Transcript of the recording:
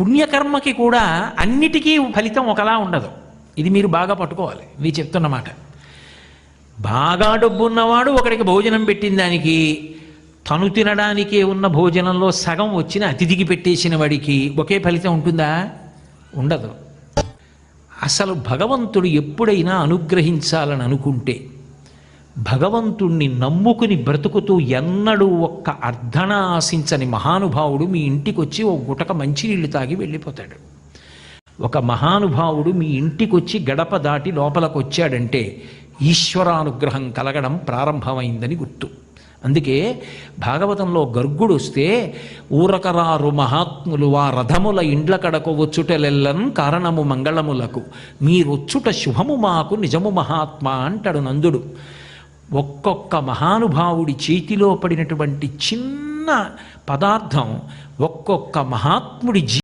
పుణ్యకర్మకి కూడా అన్నిటికీ ఫలితం ఒకలా ఉండదు. ఇది మీరు బాగా పట్టుకోవాలి. మీ చెప్తున్నమాట బాగా డబ్బు ఉన్నవాడు ఒకడికి భోజనం పెట్టిన దానికి తను తినడానికే ఉన్న భోజనంలో సగం వచ్చిన అతిథికి పెట్టేసిన వాడికి ఒకే ఫలితం ఉంటుందా? ఉండదు. అసలు భగవంతుడు ఎప్పుడైనా అనుగ్రహించాలని అనుకుంటే భగవంతుణ్ణి నమ్ముకుని బ్రతుకుతూ ఎన్నడూ ఒక్క అర్ధన ఆశించని మహానుభావుడు మీ ఇంటికి వచ్చి ఓ గుటక మంచినీళ్ళు తాగి వెళ్ళిపోతాడు. ఒక మహానుభావుడు మీ ఇంటికి వచ్చి గడప దాటి లోపలకు వచ్చాడంటే ఈశ్వరానుగ్రహం కలగడం ప్రారంభమైందని గుర్తు. అందుకే భాగవతంలో గర్గుడు వస్తే ఊరకరారు మహాత్ములు ఆ రథముల ఇండ్ల కడకు వచ్చుటలెల్లం కారణము మంగళములకు. మీరొచ్చుట శుభము మాకు నిజము మహాత్మా అంటాడు నందుడు. ఒక్కొక్క మహానుభావుడి చేతిలో పడినటువంటి చిన్న పదార్థం ఒక్కొక్క మహాత్ముడి జీ